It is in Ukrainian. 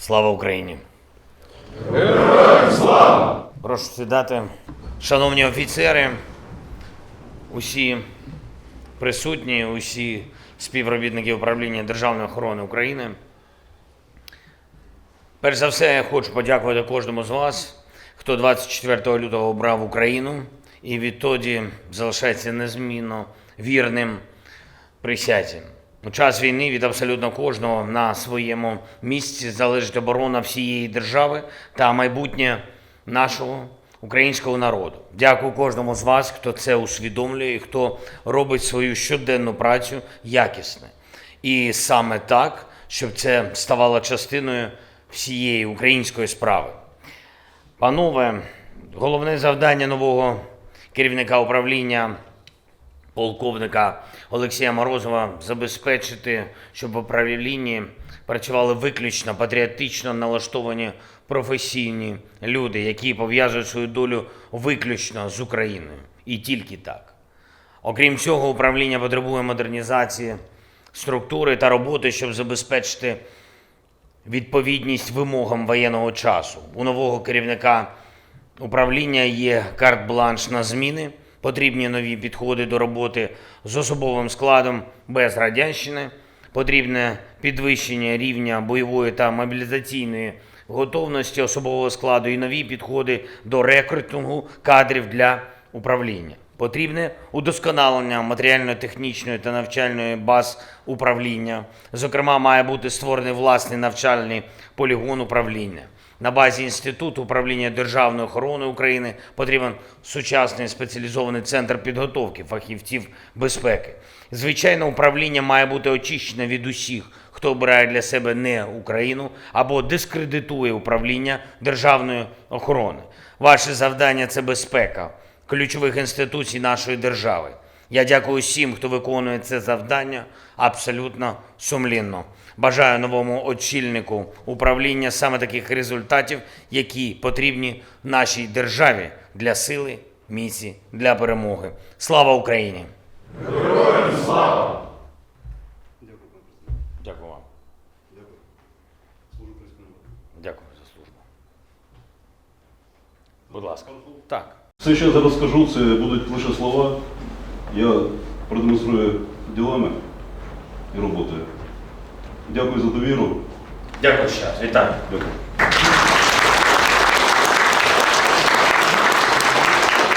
Слава Україні! Героям слава! Прошу сідати. Шановні офіцери, усі присутні, усі співробітники управління Державної охорони України. Перш за все, я хочу подякувати кожному з вас, хто 24 лютого обрав Україну і відтоді залишається незмінно вірним присязі. У час війни від абсолютно кожного на своєму місці залежить оборона всієї держави та майбутнє нашого українського народу. Дякую кожному з вас, хто це усвідомлює, і хто робить свою щоденну працю якісно. І саме так, щоб це ставало частиною всієї української справи. Панове, головне завдання нового керівника управління полковника Олексія Морозова забезпечити, щоб в управлінні працювали виключно патріотично налаштовані професійні люди, які пов'язують свою долю виключно з Україною. І тільки так. Окрім цього, управління потребує модернізації структури та роботи, щоб забезпечити відповідність вимогам воєнного часу. У нового керівника управління є карт-бланш на зміни, потрібні нові підходи до роботи з особовим складом без радянщини, потрібне підвищення рівня бойової та мобілізаційної готовності особового складу і нові підходи до рекрутингу кадрів для управління. Потрібне удосконалення матеріально-технічної та навчальної баз управління. Зокрема, має бути створений власний навчальний полігон управління. На базі Інституту управління державної охорони України потрібен сучасний спеціалізований центр підготовки фахівців безпеки. Звичайно, управління має бути очищене від усіх, хто обирає для себе не Україну або дискредитує управління державної охорони. Ваше завдання це безпека ключових інституцій нашої держави. Я дякую всім, хто виконує це завдання абсолютно сумлінно. Бажаю новому очільнику управління саме таких результатів, які потрібні нашій державі для сили, міці, для перемоги. Слава Україні! Героям слава! Дякую вам. Дякую за службу. Будь ласка. Так. Все, що я зараз скажу, це будуть лише слова. Я продемонструю ділами і роботою. Дякую за довіру. Дякую ще раз. Вітаю. Дякую.